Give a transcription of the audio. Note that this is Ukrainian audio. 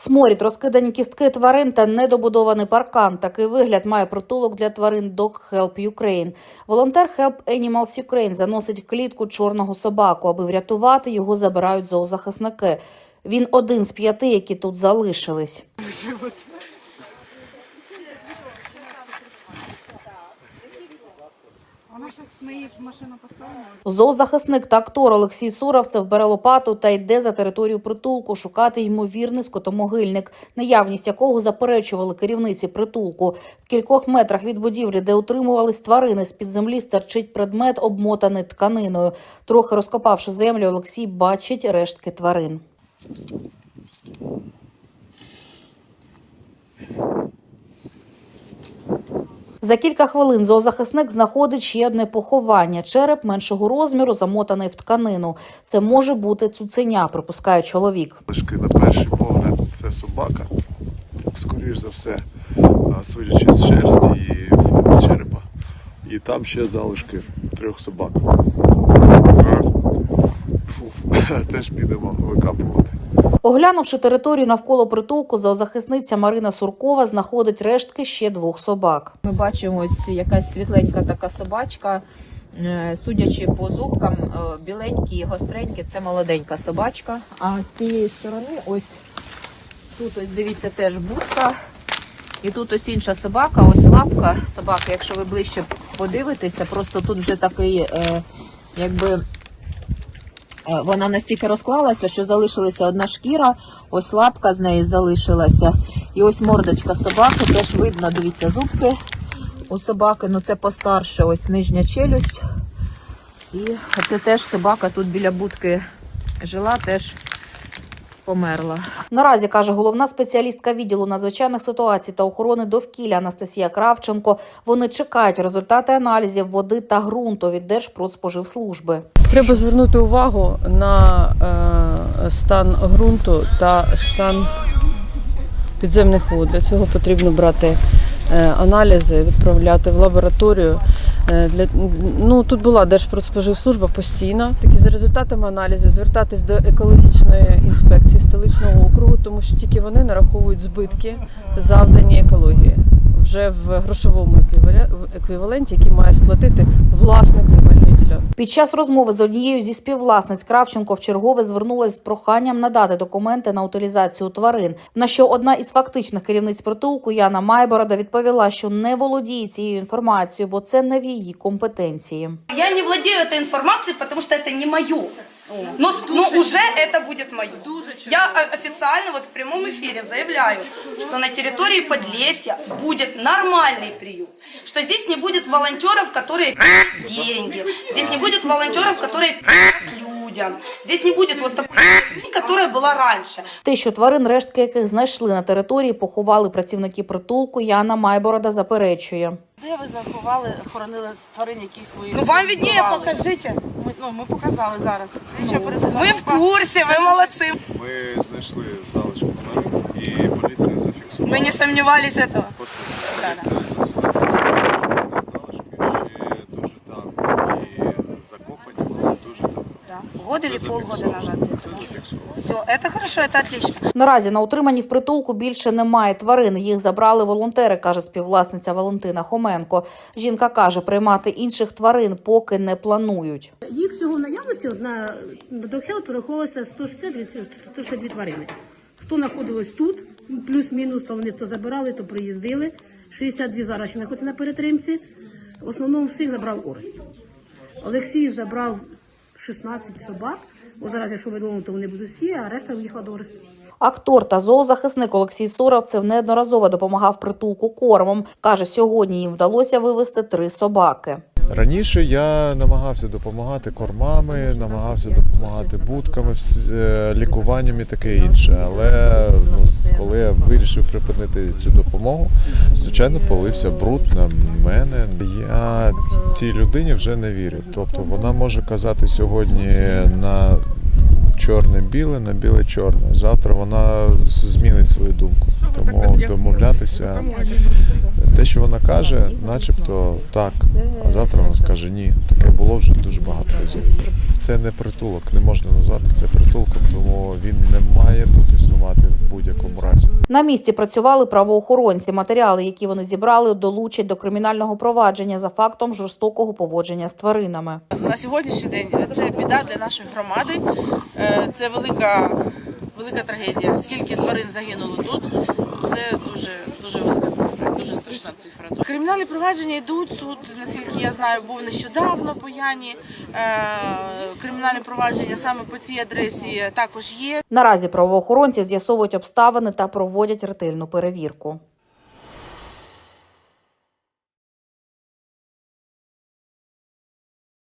Сморід, розкидані кістки тварин та недобудований паркан. Такий вигляд має притулок для тварин Dog Help Ukraine. Волонтер Help Animals Ukraine заносить в клітку чорного собаку. Аби врятувати, його забирають зоозахисники. Він один з п'яти, які тут залишились. Вона щось мої машину поставила. Зоозахисник та актор Олексій Суравцев бере лопату та йде за територію притулку шукати ймовірний скотомогильник, наявність якого заперечували керівниці притулку. В кількох метрах від будівлі, де утримувались тварини, з під землі стерчить предмет, обмотаний тканиною. Трохи розкопавши землю, Олексій бачить рештки тварин. За кілька хвилин зоозахисник знаходить ще одне поховання. Череп меншого розміру, замотаний в тканину. Це може бути цуценя, припускає чоловік. Залишки на перший погляд це собака. Скоріш за все, судячи з шерсті і черепа. І там ще залишки трьох собак. Зараз теж підемо викапувати. Оглянувши територію навколо притулку, зоозахисниця Марина Суркова знаходить рештки ще двох собак. Ми бачимо ось якась світленька така собачка. Е, Судячи по зубкам, е, біленькі, гостренькі, це молоденька собачка. А з тієї сторони, ось тут ось дивіться теж будка. І тут ось інша собака, ось лапка собаки. Якщо ви ближче подивитеся, просто тут вже такий, е, якби вона настільки розклалася, що залишилася одна шкіра, ось лапка з неї залишилася. І ось мордочка собаки, теж видно, дивіться, зубки у собаки, ну це постарше, ось нижня челюсть. І це теж собака тут біля будки жила, теж померла. Наразі каже головна спеціалістка відділу надзвичайних ситуацій та охорони довкілля Анастасія Кравченко. Вони чекають результати аналізів води та ґрунту від Держпродспоживслужби. Треба звернути увагу на е, стан ґрунту та стан підземних вод. Для цього потрібно брати е, аналізи, відправляти в лабораторію. Е, для, ну, тут була Держпродспоживслужба постійно. Такі за результатами аналізу звертатись до екологічної тому що тільки вони нараховують збитки, завдані екології вже в грошовому еквіваленті, який має сплатити власник земельної ділянки. Під час розмови з однією зі співвласниць Кравченко вчергове звернулась з проханням надати документи на утилізацію тварин. На що одна із фактичних керівниць притулку Яна Майборода відповіла, що не володіє цією інформацією, бо це не в її компетенції. Я не владею этой информацией, потому что это не мое. Но, ск- но уже это будет мое. Я о- официально вот в прямом эфире заявляю, что на территории Подлесья будет нормальный приют. Что здесь не будет волонтеров, которые деньги. Здесь не будет волонтеров, которые людям. Здесь не будет вот такой которая была раньше. Те, що тварин, рештки яких знайшли на території, поховали працівники притулку, Яна Майборода заперечує. Де ви заховали, хоронили тварин, яких ви Ну вам виднее, вбивали? покажите. Ми, ну, ми показали зараз. Слідча пересадка. Мы в курсе, вы молодцы. Ми знайшли залишки тварин і поліція зафіксувала. Мы не сомневались этого. Поліція за- зафіксувала, Год или Це полгода назад. Все, это хорошо, это отлично. Наразі на утриманні в притулку більше немає тварин. Їх забрали волонтери, каже співвласниця Валентина Хоменко. Жінка каже, приймати інших тварин поки не планують. Їх всього в наявності от на до Хел перераховувалося 162, 162 тварини. 100 знаходилось тут, плюс-мінус, то вони то забирали, то приїздили. 62 зараз ще знаходяться на перетримці. В основному всіх забрав Орест. Олексій забрав 16 собак. О, зараз, якщо відомо, то вони будуть всі, а решта в'їхала до Ореста. Актор та зоозахисник Олексій Суравцев неодноразово допомагав притулку кормом. Каже, сьогодні їм вдалося вивезти три собаки. Раніше я намагався допомагати кормами, намагався допомагати будками, е, лікуванням і таке інше. Але ну, коли я вирішив припинити цю допомогу, звичайно, полився бруд на мене. Я цій людині вже не вірю. Тобто вона може казати сьогодні на чорне-біле, на біле-чорне. Завтра вона змінить свою думку. Тому домовлятися те, що вона каже, начебто так, а завтра вона скаже ні. Таке було вже дуже багато разів. Це не притулок, не можна назвати це притулком, тому він не має тут існувати в будь-якому разі. На місці працювали правоохоронці. Матеріали, які вони зібрали, долучать до кримінального провадження за фактом жорстокого поводження з тваринами. На сьогоднішній день це біда для нашої громади. Е, Це велика, велика трагедія. Скільки тварин загинуло тут, це дуже, дуже велика дуже страшна цифра. Кримінальні провадження йдуть, суд, наскільки я знаю, був нещодавно по Яні. Кримінальне провадження саме по цій адресі також є. Наразі правоохоронці з'ясовують обставини та проводять ретельну перевірку.